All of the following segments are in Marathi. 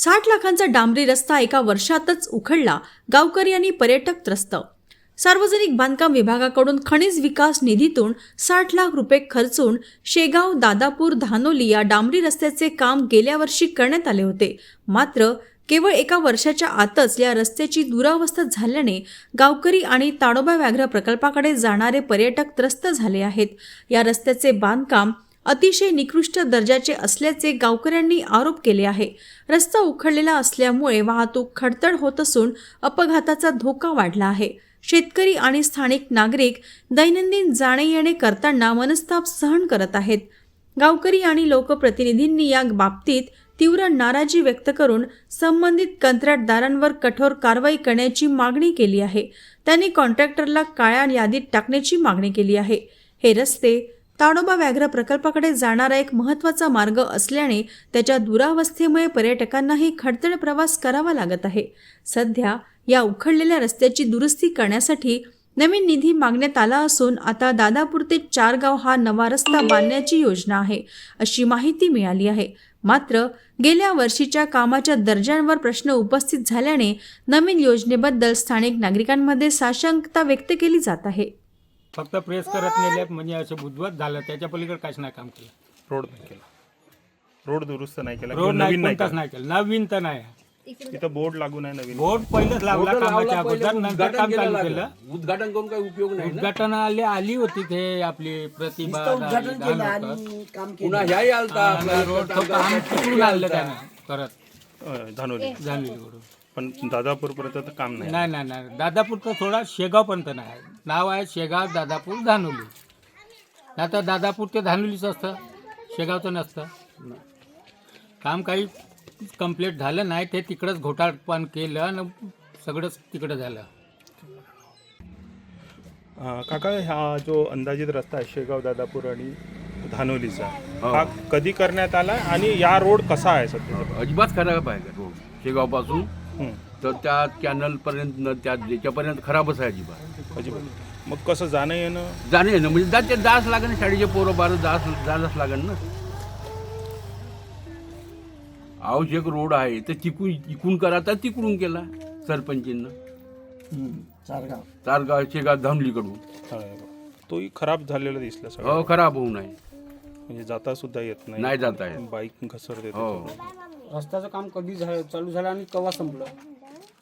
साठ लाखांचा डांबरी रस्ता एका वर्षातच उखडला गावकरी आणि पर्यटक त्रस्त. सार्वजनिक बांधकाम विभागाकडून खनिज विकास निधीतून साठ लाख रुपये खर्चून शेगाव दादापूर धानोली या डांबरी रस्त्याचे काम गेल्या वर्षी करण्यात आले होते. मात्र केवळ एका वर्षाच्या आतच या रस्त्याची दुरावस्था झाल्याने गावकरी आणि ताडोबा व्याघ्र प्रकल्पाकडे जाणारे पर्यटक त्रस्त झाले आहेत. या रस्त्याचे बांधकाम अतिशय निकृष्ट दर्जाचे असल्याचे गावकऱ्यांनी आरोप केले आहे. रस्ता उखडलेला असल्यामुळे वाहतूक खडतड होत असून अपघाताचा धोका वाढला आहे. शेतकरी आणि स्थानिक नागरिक दैनंदिन जाणे येणे करताना मनस्ताप सहन करत आहेत. गावकरी आणि लोकप्रतिनिधींनी या बाबतीत तीव्र नाराजी व्यक्त करून संबंधित कंत्राटदारांवर कठोर कारवाई करण्याची मागणी केली आहे. त्यांनी कॉन्ट्रॅक्टरला काळ्या यादीत टाकण्याची मागणी केली आहे. हे रस्ते ताडोबा व्याघ्र प्रकल्पाकडे जाणारा एक महत्त्वाचा मार्ग असल्याने त्याच्या दुरावस्थेमुळे पर्यटकांनाही खडतड प्रवास करावा लागत आहे. सध्या या उखडलेल्या रस्त्याची दुरुस्ती करण्यासाठी नवीन निधी मागण्यात आला असून आता दादापूर ते चारगाव हा नवा रस्ता बांधण्याची योजना आहे अशी माहिती मिळाली आहे. मात्र गेल्या वर्षीच्या कामाच्या दर्जांवर प्रश्न उपस्थित झाल्याने नवीन योजनेबद्दल स्थानिक नागरिकांमध्ये साशंकता व्यक्त केली जात आहे. फक्त प्रेस करत नेले म्हणजे असं बुद्धवत झालं. त्याच्या पलीकडे काहीच नाही काम केलं. रोड नाही केला. रोड दुरुस्त नाही केला. रोड किंवा नाही नवीन नाही कोणताच नाही केलं. नवीन तर नाही. केला. इथं बोर्ड लागून आहे नवीन. बोर्ड पहिलंच बोर्ड कामाच्या अगोदर नंतर उद्घाटन काम चालू केलं लागलं. उद्घाटन करून काही उपयोग नाही ना. उद्घाटन आली आली होती ते आपली प्रतिभा केलं. आणि काम पुन्हा केलं ह्याही आलता आपला आणि रोड तो काम तिकडून आणलं त्यानं करत अं, धानोली झाली रोड पण दादापूर पर्यंत तर काम नाही नाही नाही नाही. दादापूर तर थोडा शेगाव पर्यंत नाही. नाव आहे शेगाव दादापूर धानोली. आता दादापूर ते धानोलीच असतं. शेगावचं नसतं. काम काही कंप्लीट झालं नाही ते तिकडंच घोटाळपण केलं आणि सगळंच तिकडं झालं. अं, काका हा जो अंदाजित रस्ता आहे शेगाव दादापूर आणि धानोलीचा हो. हा कधी करण्यात आला आणि या रोड कसा आहे सध्या? अजिबात खराब आहे का रोड शेगावपासून हं, तर त्या कॅनल पर्यंत न त्या याच्यापर्यंत खराबच आहे अजिबात. अजिबात. मग कसं जाणं येणं? जाणे ना म्हणजे जा- ते जास लागेल शाळेचे पोरं बारं जास जायलाच लागेल ना. आवश्यक रोड आहे तर तिकून इकून करा तर तिकडून केला सरपंचींना. चारगाव. तारगाव शेगाव धामलीकडून. तोही खराब झालेला दिसला सगळं. हो खराब होऊ नये. म्हणजे जाता सुद्धा येत नाही. नाही जाता येत. बाईक घसरते हो. रस्त्याचं काम कधी झालं चालू झालं आणि केव्हा संपलं?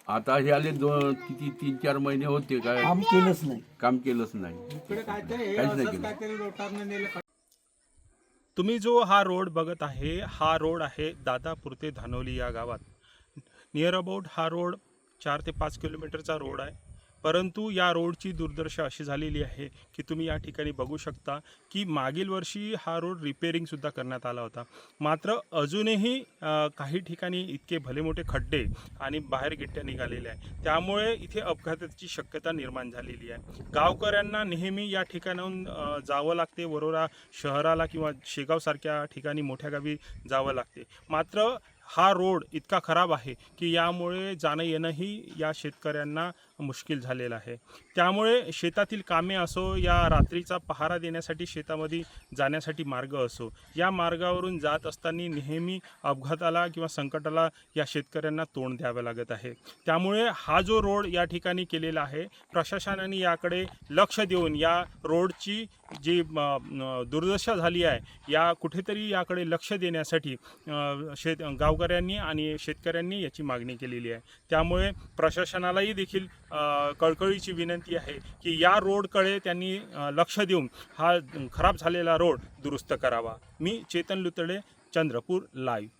आता हे आले दोन किती तीन चार महिने होते काय? काम केलंच नाही. काम केलंच नाही. काहीच नाही केलं. तुम्ही जो हा रोड बघत आहे हा रोड आहे दादापूर ते धानोली या गावात. नियर अबाउट हा रोड चार ते पाच किलोमीटरचा रोड आहे. परंतु या रोडची दुर्दशा अशी झालेली आहे की तुम्ही या ठिकाणी बघू शकता की मागील वर्षी हा रोड रिपेअरिंगसुद्धा करण्यात आला होता. मात्र अजूनही काही ठिकाणी इतके भले मोठे खड्डे आणि बाहेर गिट्ट्या निघालेल्या आहे त्यामुळे इथे अपघाताची शक्यता निर्माण झालेली आहे. गावकऱ्यांना नेहमी या ठिकाणाहून जावं लागते. वरोरा शहराला किंवा शेगावसारख्या ठिकाणी मोठ्या गावी जावं लागते. मात्र हा रोड इतका खराब आहे की यामुळे जाणं येणंही या शेतकऱ्यांना मुश्किल झालेलं आहे. त्यामुळे शेतातील कामे असो या रात्रीचा पहारा देण्यासाठी शेतामध्ये जाण्यासाठी मार्ग असो या मार्गावरून जात असताना नेहमी अपघाताला किंवा संकटाला या शेतकऱ्यांना तोंड द्यावं लागत आहे. त्यामुळे हा जो रोड या ठिकाणी केलेला आहे प्रशासनाने याकडे लक्ष देऊन या रोडची जी दुर्दशा झाली आहे या कुठेतरी याकडे लक्ष देण्यासाठी शेत गावकऱ्यांनी आणि शेतकऱ्यांनी याची मागणी केलेली आहे. त्यामुळे प्रशासनालाही देखील कळकळीची विनंती आहे की या रोडकडे त्यांनी लक्ष देऊन हा खराब झालेला रोड दुरुस्त करावा. मी चेतन लुतडे चंद्रपूर लाईव्ह